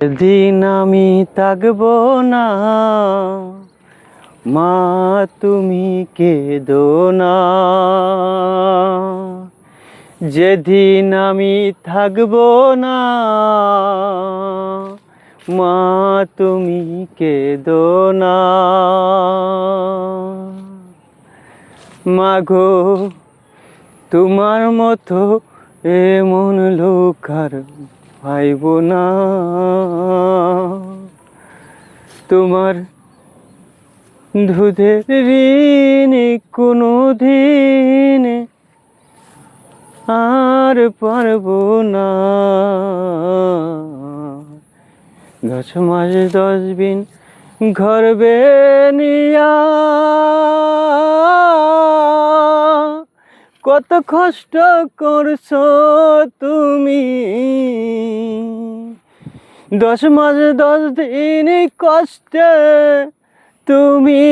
দিন আমি থাকব না, মা তুমি কেঁদো না। যেদিন আমি থাকব না, মা তুমি কেঁদো না। মাগো, তোমার মতো এমন লোক আর পাইব না তোমার দুধের ঋণ কোনো দিন আর পারব না। দশ মাস দশ দিন ঘর নিয়া কত কষ্ট করছ তুমি। দশ মাস দশ দিন কষ্টে তুমি।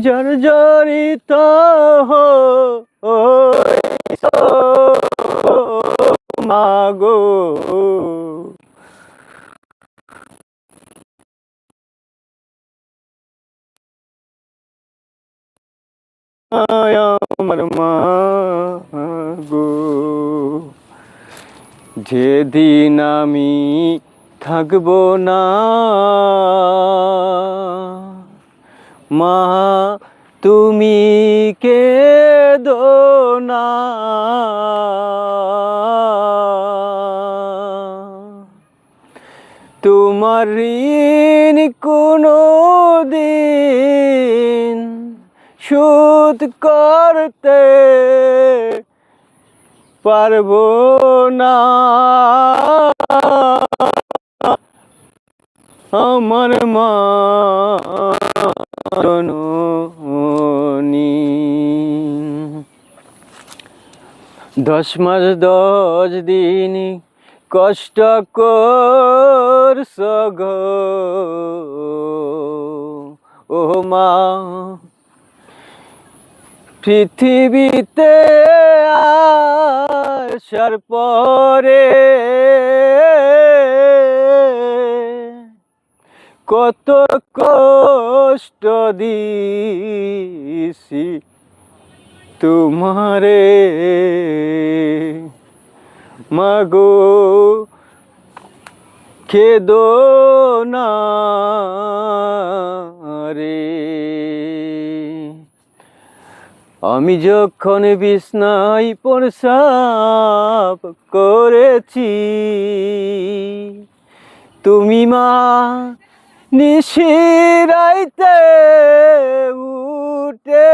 জর্জরিত মাগো। আমার মা গো যেদিন আমি থাকব না, মা তুমি কে না। তোমার ঋণ কোনো দিন শোধ করতে পারব না আমার মা। দশ মাস দশ দিন কষ্ট করছ গো ও মা পৃথিবীতে আসার পরে কত কষ্ট দিছি তোমারে। মাগো খেদো না রে। আমি যখন বিছনায় প্রসাব করেছি তুমি মা নিশিরাইতে উঠে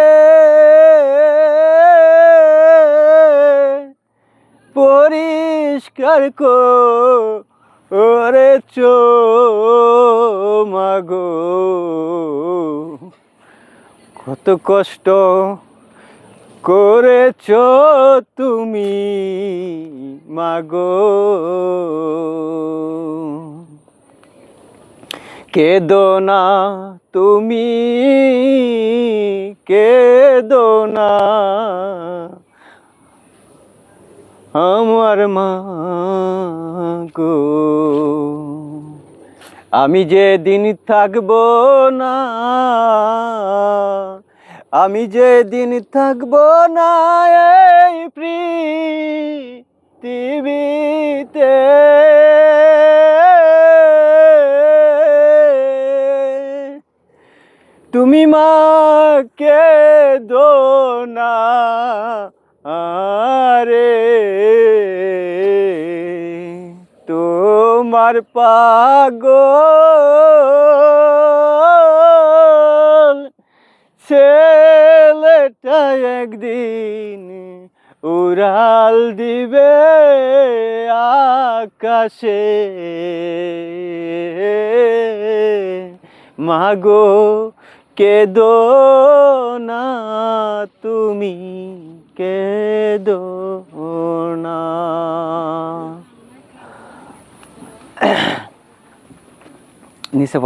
পরিষ্কার করেছ মাগো। কত কষ্ট করেছ তুমি মাগো? কেদো না তুমি, কেদো না। আমার মা গো আমি যে দিন থাকব না আমি যে দিন থাকব না এই পৃথিবীতে। তুমি মাকে দো না আরে তোমার পাগল ছেলেটা একদিন উড়াল দিবে আকাশে। মাগো কেদো না তুমি কেদো না। নিচে